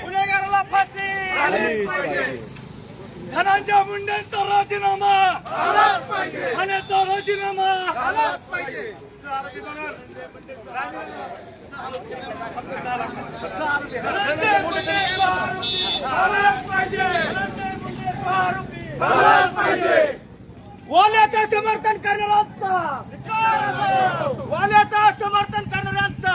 गुन्हेगाराला फाशी. धनंजय मुंडेंचा राजीनामा. ठाण्याचा राजीनामा. वाल्याचं समर्थन करणाऱ्यांचा वाल्याचं समर्थन करणाऱ्यांचा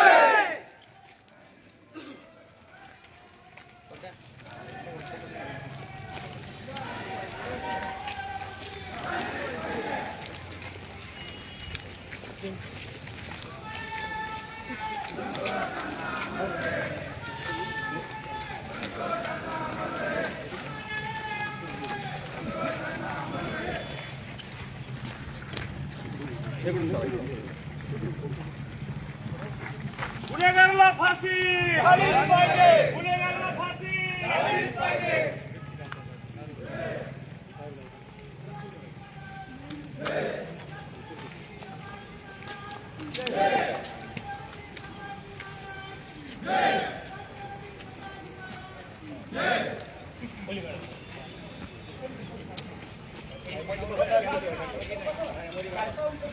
गुन्हेगाराला फाशी तरी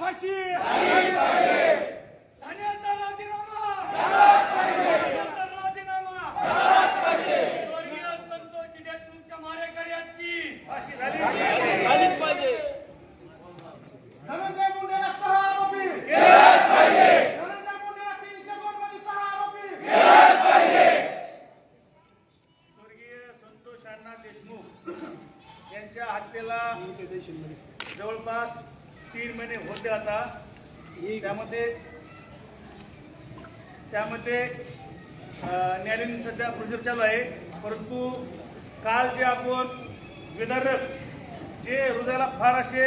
फाशी. त्यामध्ये न्यायालयीन सध्या प्रोसिजर चालू आहे. परंतु काल जे आपण विदारक जे हृदयाला फार असे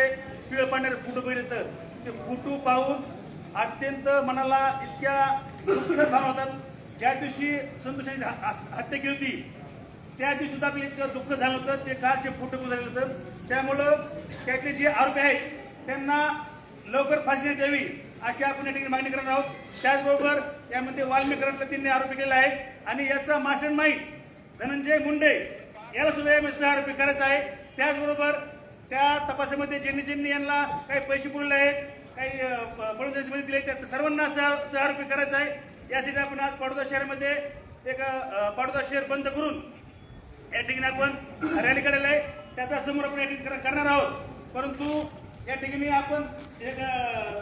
पिळ पाडणारे फुटू पहिले तर ते फुटू पाहून अत्यंत मनाला इतक्या दुःखद भावना होतात. ज्या दिवशी संतोष हत्या केली होती त्या दिवशी सुद्धा आपलं इतकं दुःख झालं होतं. ते कालचे फोटो झालेलं होतं त्यामुळं त्यातले जे आरोपी आहेत त्यांना लवकर फाशी द्यावी अशी आपण या ठिकाणी मागणी करणार आहोत. त्याचबरोबर त्यामध्ये वाल्मिकरांचा त्यांनी आरोपी केला आहे आणि याचा माशन माईक धनंजय मुंडे याला सुद्धा यामध्ये सह आरोपी करायचा आहे. त्याचबरोबर त्या तपासामध्ये ज्यांनी ज्यांनी यांना काही पैसे पुरले आहेत काही बळून दिले त्या सर्वांना सह सहारोपी करायचा आहे. यासाठी आपण आज पाडोदा शहरामध्ये एक अ, पाडोदा शहर बंद करून या ठिकाणी आपण रॅली काढलेला आहे. त्याचा समोर आपण या ठिकाणी करणार आहोत. परंतु या ठिकाणी आपण एक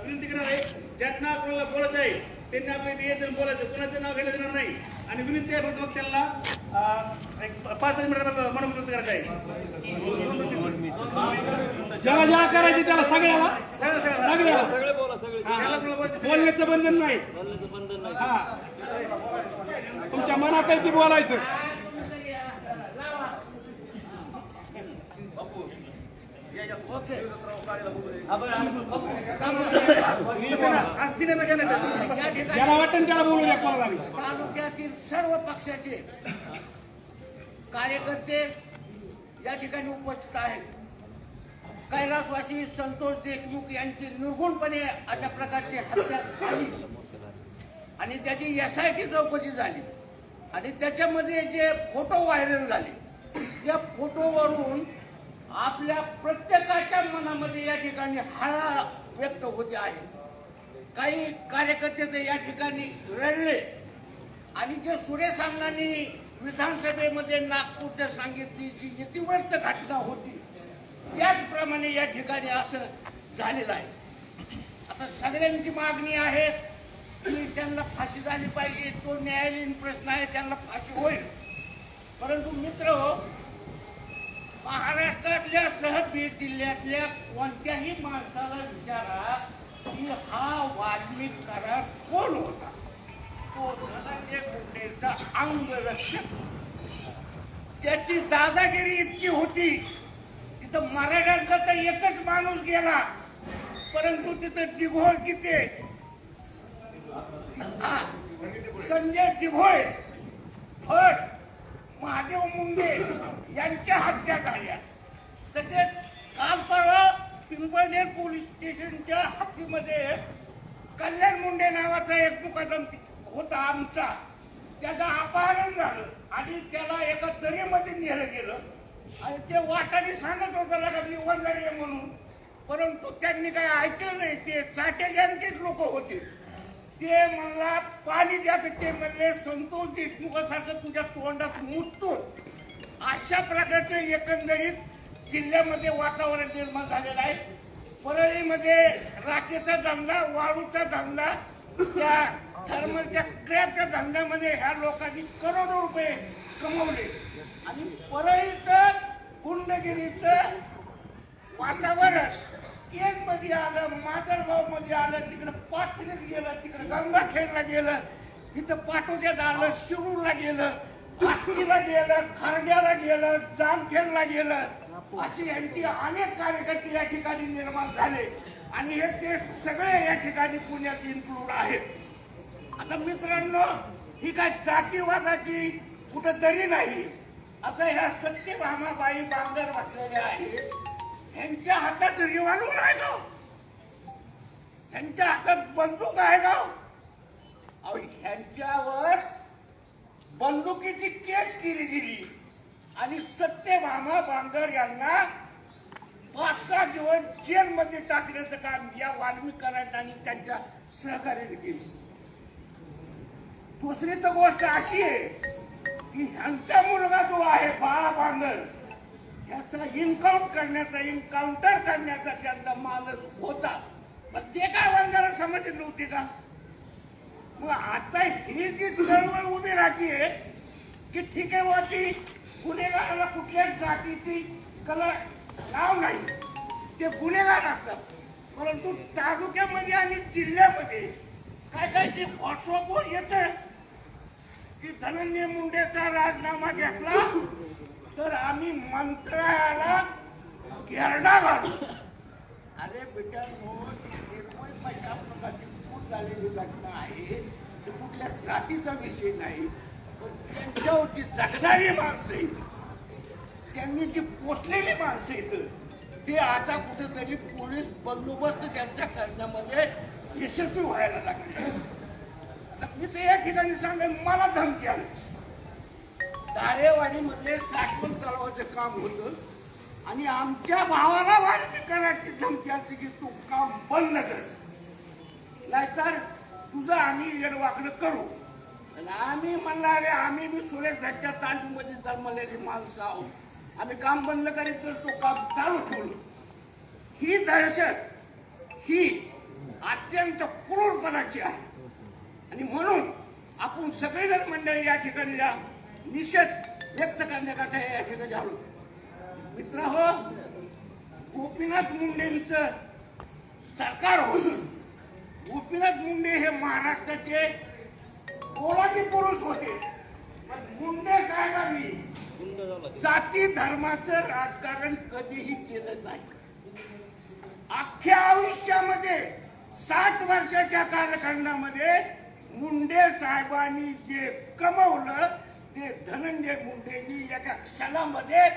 विनंती करणार आहे ज्यांना आपल्याला बोलत आहे त्यांनी आपल्या इथे यायचं बोलायचं. कोणाचं नाव घेण्यात येणार नाही. आणि विनंती आहे फक्त मग त्यांना एक पाच पाच मिनिट मनोविनंत करायचं आहे. ज्याला ज्या करायची त्याला सगळ्याला. सगळं सगळं. सगळ्याला. बोलण्याचं बंधन नाही. बोलण्याचं बंधन नाही. हा. तुमच्या मनापैकी बोलायचं. त्याला बोलू द्या कोणाला. तालुक्यातील सर्व पक्षाचे कार्यकर्ते या ठिकाणी उपस्थित आहेत. कैलासवासी संतोष देशमुख यांची निर्गुणपणे अशा प्रकारची हत्या झाली. आणि त्याची एस आय टी चौकशी झाली. आणि त्याच्यामध्ये जे फोटो व्हायरल झाले त्या फोटोवरून आपल्या प्रत्येकाच्या मनामध्ये या ठिकाणी हळा व्यक्त होते आहे. काही कार्यकर्ते तर या ठिकाणी रडले. आणि जे सुरेश विधानसभेमध्ये नागपूरच्या सांगितली जी इतिवृत्त घटना होती त्याचप्रमाणे या ठिकाणी असं झालेलं आहे. आता सगळ्यांची मागणी आहे की त्यांना फाशी झाली पाहिजे तो न्यायालयीन प्रश्न आहे त्यांना फाशी होईल. परंतु मित्र हो, महाराष्ट्रातल्या सह बीड जिल्ह्यातल्या कोणत्याही माणसाला विचारा की हा वाल्मिक करार कोण होता? तो धनंजय मुंडेचा अंगरक्षक. त्याची दादागिरी इतकी होती तिथं मराठ्यांचा तर एकच माणूस गेला परंतु तिथं दिघोळ किती? संजय दिघोळ. फट. महादेव मुंडे यांच्या हत्या झाल्या. तसेच काल परवा पिंपळनेर पोलीस स्टेशनच्या हद्दीमध्ये कल्याण मुंडे नावाचा एक मुकादम होता आमचा. त्याचं अपहरण झालं आणि त्याला एका दरीमध्ये नेलं गेलं. आणि ते वाटाने सांगत होतं लगा मी वंजारी आहे म्हणून. परंतु त्यांनी काय ऐकलं नाही ते चाटेजांचेच लोक होते. ते मला पाणी द्या तर ते म्हणले संतोष देशमुखासारखं तुझ्या तोंडात मुततो. अशा प्रकारचे एकंदरीत जिल्ह्यामध्ये वातावरण निर्माण झालेलं आहे. परळीमध्ये राखेचा धंदा वाळूचा धंदा त्या थर्मलच्या क्रॅपच्या धंद्यामध्ये ह्या लोकांनी करोडो रुपये कमवले. आणि परळीचं गुंडगिरीचं वातावरण केजमध्ये आलं माजलगावमध्ये आलं तिकडं पाचरीत गेलं तिकडं गंगाखेडला गेलं तिथं पाटोद्यात आलं शिरूरला गेलं आष्टीला गेलं खारड्याला गेलं जामखेडला गेलं. अशी यांची अनेक कार्यकर्ते या ठिकाणी निर्माण झाले. आणि हे ते सगळे या ठिकाणी पुण्यात इन्क्लूड आहेत. आता मित्रांनो ही काय जातीवादाची कुठंतरी नाही. आता ह्या सत्यभामाबाई बांगर बसलेल्या आहेत. यांच्या हातात रिव्हॉल्वर आहे का त्यांच्या हातात बंदूक आहे का अहो ह्यांच्यावर बंदुकीची केस केली गेली. आणि सत्यभामा बांगर यांना पाच सहा दिवस जेलमध्ये टाकण्याचं काम या वाल्मिकांना आणि त्यांच्या सहकार्याने केली. दुसरी तर गोष्ट अशी आहे की ह्यांचा मुलगा जो आहे बाळा बांगर त्याचा इन्काउंट करण्याचा इन्काउंटर करण्याचा त्यांचा मानस होता. पण ते काय वंजारा समजत नव्हती का? मग आता ही जी चळवळ उभी राहतीये की ठीक आहे बुवा गुन्हेगाराला कुठल्याच जातीची कला नाव नाही. ते गुन्हेगार असतात. परंतु तालुक्यामध्ये आणि जिल्ह्यामध्ये काय काय ते व्हॉट्सअपवर येत की धनंजय मुंडेचा राजीनामा घेतला तर आम्ही मंत्रालयाला घेरडा घालू. अरे बेटा निर्मय अशा प्रकारची खूप झालेली घटना आहे? ते कुठल्या जातीचा विषय नाही पण त्यांच्यावरची जगणारी माणसं आहेत. त्यांनी जी पोचलेली माणसं आहेत ते आता कुठेतरी पोलीस बंदोबस्त त्यांच्या करण्यामध्ये यशस्वी व्हायला लागले. तर मी ते या ठिकाणी सांगेन मला धमकी आली. दाळेवाडीमध्ये साठवण तलावाचं काम होतं. आणि आमच्या भावाला वाटणी करायची धमकी असते की तू काम बंद कर. नाहीतर तुझं आम्ही येडवाकडं करू. आणि आम्ही म्हणला अरे आम्ही बी सुरेशच्या तालमीमध्ये जन्मलेली माणसं आहोत. आम्ही काम बंद करीत तर तो काम चालू ठेवलं. ही दहशत ही अत्यंत क्रूरपणाची आहे. आणि म्हणून आपण सगळेजण मंडळी या ठिकाणी या निषेध व्यक्त करण्याकरता या ठिकाणी आलो मित्र हो गोपीनाथ मुंडेंच सरकार होतं गोपीनाथ मुंडे हे महाराष्ट्राचे पोलादी पुरुष होते. मुंडे साहेबांनी जाती धर्माचं राजकारण कधीही केलं नाही. अख्ख्या आयुष्यामध्ये साठ वर्षाच्या कालखंडामध्ये मुंडे साहेबांनी जे कमवलं ते धनंजय मुंडेंनी एका क्षणामध्ये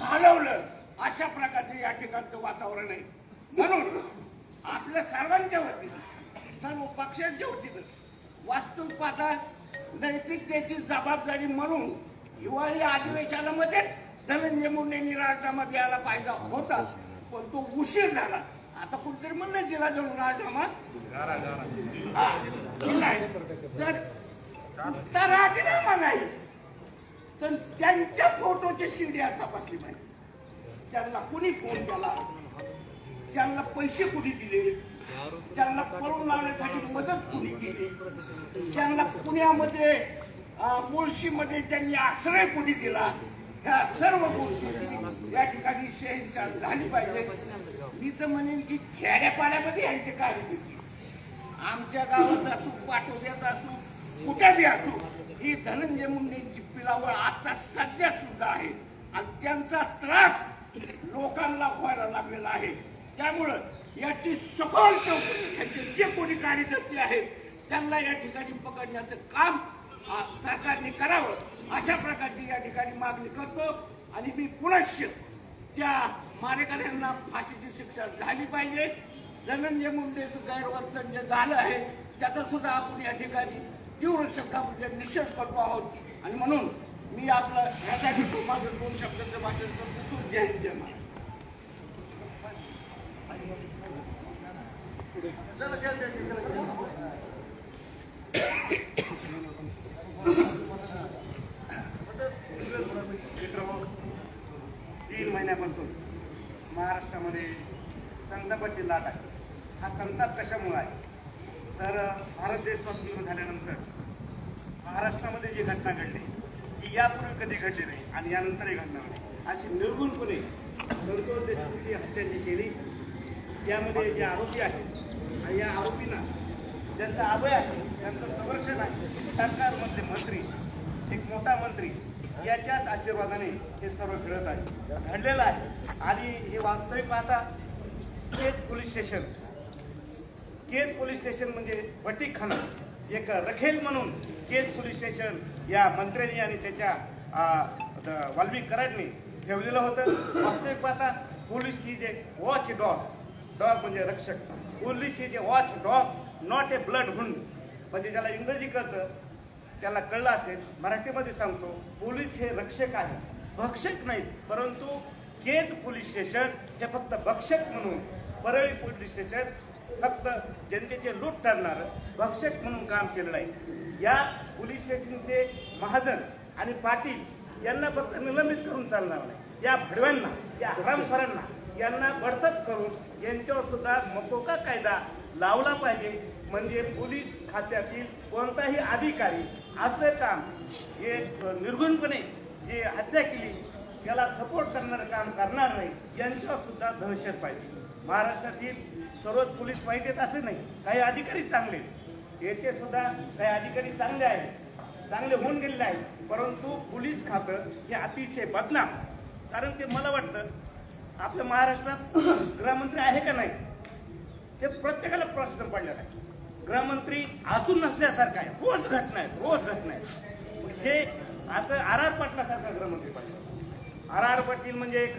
घालवलं. अशा प्रकारचे या ठिकाणचं वातावरण आहे. म्हणून आपल्या सर्वांच्या वतीनं सर्व पक्षांच्या वतीनं वास्तविक पाहता नैतिकतेची जबाबदारी म्हणून हिवाळी अधिवेशनामध्येच धनंजय मुंडेंनी राजीनामा द्यायला पाहिजे होता. पण तो उशीर झाला. आता कुठेतरी म्हणलं दिला जाऊन राजीनामा? हा, दिलाय. तर राजीनामा नाही. तर त्यांच्या फोटोची शिडी तपासली पाहिजे त्यांना कुणी फोन केला? त्यांना पैसे कुणी दिले? त्यांना पळून लावण्यासाठी मदत कुणी केली? त्यांना पुण्यामध्ये मुळशीमध्ये त्यांनी आश्रय कुणी दिला? ह्या सर्व गोष्टी या ठिकाणी शहरच्या झाली पाहिजे मी तर म्हणेन की खेड्यापाड्यामध्ये यांची कार्यकिर्दी आमच्या गावात असू पाठवण्यात असू कुठे बी असू ही धनंजय मुंडेंची पिलावळ आता सध्या सुद्धा आहे. आणि त्यांचा त्रास लोकांना व्हायला लागलेला आहे. त्यामुळं याची सखोल चौकशी त्यांचे जे कोणी कार्यकर्ते आहेत त्यांना या ठिकाणी पकडण्याचं काम सरकारने करावं. अशा प्रकारची या ठिकाणी मागणी करतो. आणि मी पुनश्च त्या मारेकऱ्यांना फाशीची शिक्षा झाली पाहिजे. धनंजय मुंडेचं गैरवर्तन जे झालं आहे त्याचा सुद्धा आपण या ठिकाणी तीव्र शब्दामध्ये निषेध करतो आहोत. आणि म्हणून मी आपलं ह्यासाठी तो माझं दोन शब्दांचं भाषण करतो खूप जय जय महाराज तीन महिन्यापासून महाराष्ट्रामध्ये संतापाची लाट आहे. हा संताप कशामुळे आहे? तर भारत देश स्वातंत्र्य झाल्यानंतर महाराष्ट्रामध्ये जी घटना घडली ती यापूर्वी कधी घडली नाही आणि यानंतरही घडणार नाही. अशी निर्गुणपणे संतोष देशमुखची हत्या जी केली त्यामध्ये जे आरोपी आहेत आणि या आरोपींना ज्यांचा अभय आहे त्यांचं संरक्षण आहे सरकारमधले मंत्री एक मोठा मंत्री याच्याच आशीर्वादाने हे सर्व घडत आहे घडलेलं आहे. आणि हे वास्तविक पाहता तेच police station cage police station म्हणजे वटीखाना एक रखेल म्हणून केज पोलीस स्टेशन या मंत्र्यांनी आणि त्याच्या वाल्मी द- कराडने ठेवलेलं होतं. वास्तविक पाहता पोलीस ही जे वॉच डॉग डॉग म्हणजे रक्षक पोलीस ही जे watch dog not a blood hound म्हणजे ज्याला इंग्रजी कळतं त्याला कळलं असेल मराठीमध्ये सांगतो पोलीस हे रक्षक आहे भक्षक नाहीत परंतु केज पोलीस स्टेशन हे फक्त भक्षक म्हणून परळी पोलीस स्टेशन फक्त जनतेचे लूट ठरणारं भक्षक म्हणून काम केलेलं आहे. या पोलीस स्टेशनचे महाजन आणि पाटील यांना फक्त निलंबित करून चालणार नाही. या भडव्यांना या हरामखोरांना यांना बडतप करून यांच्यावर सुद्धा मकोका कायदा लावला पाहिजे. म्हणजे पोलीस खात्यातील कोणताही अधिकारी असं काम हे निर्गुणपणे जे हत्या केली त्याला सपोर्ट करणारं काम करणार नाही यांच्यावर सुद्धा दहशत पाहिजे. महाराष्ट्रातील सर्वच पोलीस वाईट आहेत असं नाही. काही अधिकारी चांगले आहेत. याचे सुद्धा काही अधिकारी चांगले आहेत. चांगले होऊन गेलेले आहेत. परंतु पोलीस खातं हे अतिशय बदनाम. कारण ते मला वाटतं आपल्या महाराष्ट्रात गृहमंत्री आहे का नाही ते प्रत्येकाला प्रश्न पडलेला आहे. गृहमंत्री अजून नसल्यासारखं आहे. रोज घटना आहेत. रोज घटना आहेत. हे असं आर आर पाटलासारखा गृहमंत्री पाहिजे. आर आर पाटील म्हणजे एक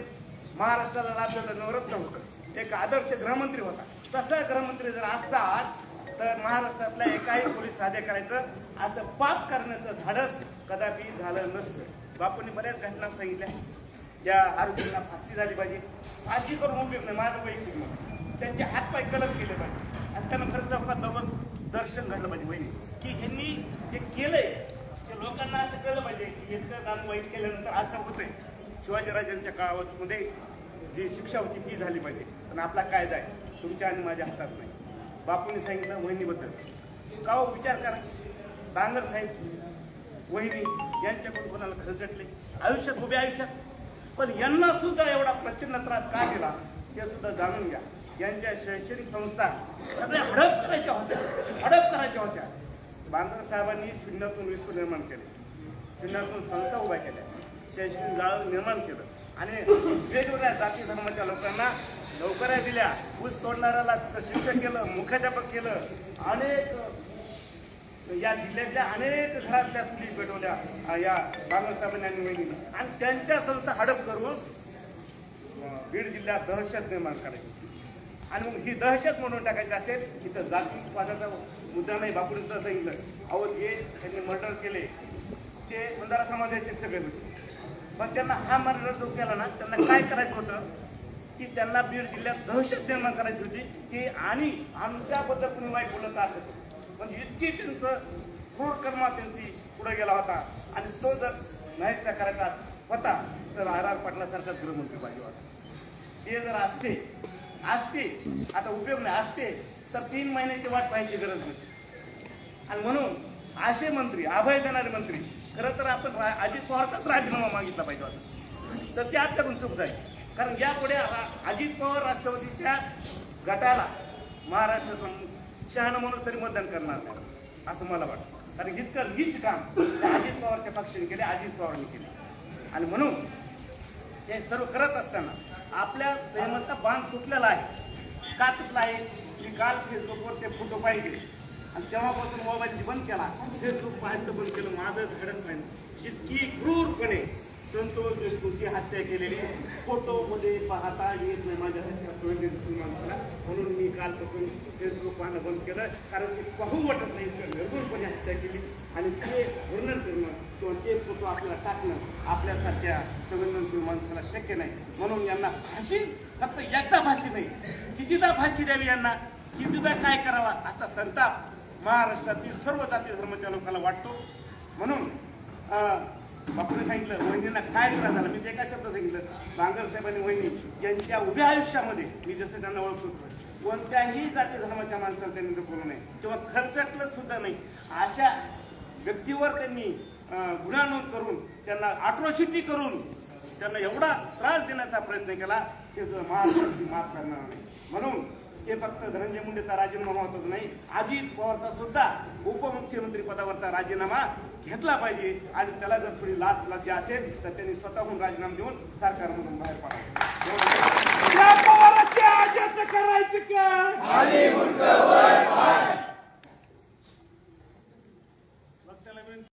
महाराष्ट्राला लाभलेलं नवरत्न होतं एक आदर्श गृहमंत्री होता. तसा गृहमंत्री जर असतात तर महाराष्ट्रातल्या एकाही पोलीस करायचं असं पाप करण्याचं धाडस कदापि झालं नसतं. बापूंनी बऱ्याच घटना सांगितल्या. या आरोपींना फाशी झाली पाहिजे. फाशी करून उपयोग नाही. माझं वैयक्तिक मत त्यांचे हातपाय कलम केले पाहिजे. आणि त्यांना खरं चौकात जाऊन दर्शन घडलं पाहिजे वहिनी. की ह्यांनी जे केलंय ते लोकांना असं कळलं पाहिजे की इतकं काम वाईट केल्यानंतर असं होतंय. शिवाजीराजांच्या काळामध्ये जी शिक्षा होती ती झाली पाहिजे पण आपला कायदा आहे. तुमच्या आणि माझ्या हातात नाही. बापूने सांगितलं वहिनीबद्दल का हो? विचार करा. बांगर साहेब वहिनी यांच्याकडून कोणाला खरचटले आयुष्यात उभे आयुष्यात. पण यांना सुद्धा एवढा प्रचंड त्रास का दिला ते सुद्धा जाणून घ्या. यांच्या शैक्षणिक संस्था सगळ्या हडप करायच्या होत्या. हडप करायच्या होत्या. बांगर साहेबांनी शून्यातून विश्व निर्माण केले. शून्यातून संस्था उभ्या केल्या. शैक्षणिक जाळं निर्माण केलं. आणि वेगवेगळ्या जाती धर्माच्या लोकांना नोकऱ्या दिल्या ऊस तोडणाऱ्याला शिक्षक केलं मुख्याध्यापक केलं अनेक या जिल्ह्यातल्या अनेक घरातल्या चुली पेटवल्या या या बांगरसाहेबांनी आणि वहिनी आणि त्यांच्या संस्था हडप करून बीड जिल्ह्यात दहशत निर्माण करायची. आणि मग ही दहशत म्हणून टाकायची असेल इथं जातीवादाचा मुद्दा नाही बापून सांगितलं. अहो जे त्यांनी मर्डर केले ते बंधारा समाजाचे सगळे होते पण त्यांना हा मर्डर जो केला ना त्यांना काय करायचं होतं? की त्यांना बीड जिल्ह्यात दहशत निर्माण करायची होती की आणि आमच्याबद्दल कुणी वाईट बोलत असत पण इतकी त्यांचं क्रूर कर्मा त्यांची पुढे गेला होता. आणि तो जर नाहीचा करायचा होता तर आर आर पाटलासारखा गृहमंत्री पाहिजे होता. ते जर असते असते आता उपयोग नाही असते तर तीन महिन्याची वाट पाहायची गरज नसते आणि म्हणून असे मंत्री अभय देणारे मंत्री. खरं तर आपण रा- अजित पवारचाच राजीनामा मागितला पाहिजे होता तर ते आपल्याकडून चूक जाईल कारण यापुढे अजित पवार राष्ट्रवादीच्या गटाला महाराष्ट्र शहाणा म्हणून तरी मतदान करणार नाही. असं मला वाटतं. कारण जितकं नीच काम अजित पवारच्या पक्षाने केले अजित पवारांनी केले. आणि म्हणून हे सर्व करत असताना आपल्या संयमाचा बांध तुटलेला आहे. का तुटला आहे? मी काल फेसबुकवर ते फोटो पाहिले. आणि तेव्हापासून मोबाईल बंद केला. फेसबुक पाहायचं बंद केलं माझं घडत नाही. इतकी क्रूरपणे संतोष देशमुखची हत्या केलेली फोटोमध्ये पाहता येत नाही माझ्या हत्या संवेदनशील माणसाला. म्हणून मी कालपासून फेसबुक पाहणं बंद केलं. कारण की पाहू वाटत नाही इतकं हत्या केली. आणि ते वर्णन करणं किंवा ते फोटो आपल्याला टाकणं आपल्यासारख्या संवेदनशील माणसाला शक्य नाही. म्हणून यांना फाशी फक्त एकदा फाशी नाही कितीदा फाशी द्यावी यांना? कितीदा काय करावा असा संताप महाराष्ट्रातील सर्व जाती धर्माच्या लोकांना वाटतो. म्हणून बापूने सांगितलं वहिनींना काय त्रास झाला? मी ते एका शब्द सांगितलं बांगर साहेब आणि वहिनी यांच्या उभ्या आयुष्यामध्ये मी जसं त्यांना ओळखतो कोणत्याही जाती धर्माच्या माणसाला त्यांनी बोलू नये किंवा खर्चटलं सुद्धा नाही. अशा व्यक्तीवर त्यांनी गुन्हा नोंद करून त्यांना अट्रॉसिटी करून त्यांना एवढा त्रास देण्याचा प्रयत्न केला ते सुद्धा महाराष्ट्राची माफ करणार नाही. म्हणून हे फक्त धनंजय मुंडेचा राजीनामा महत्त्वाचा नाही. अजित पवारचा सुद्धा उपमुख्यमंत्री पदावरचा राजीनामा घेतला पाहिजे. आणि त्याला जर थोडी लाच लज्जा असेल तर त्यांनी स्वतःहून राजीनामा देऊन सरकारमधून बाहेर पडावं. करायचं काय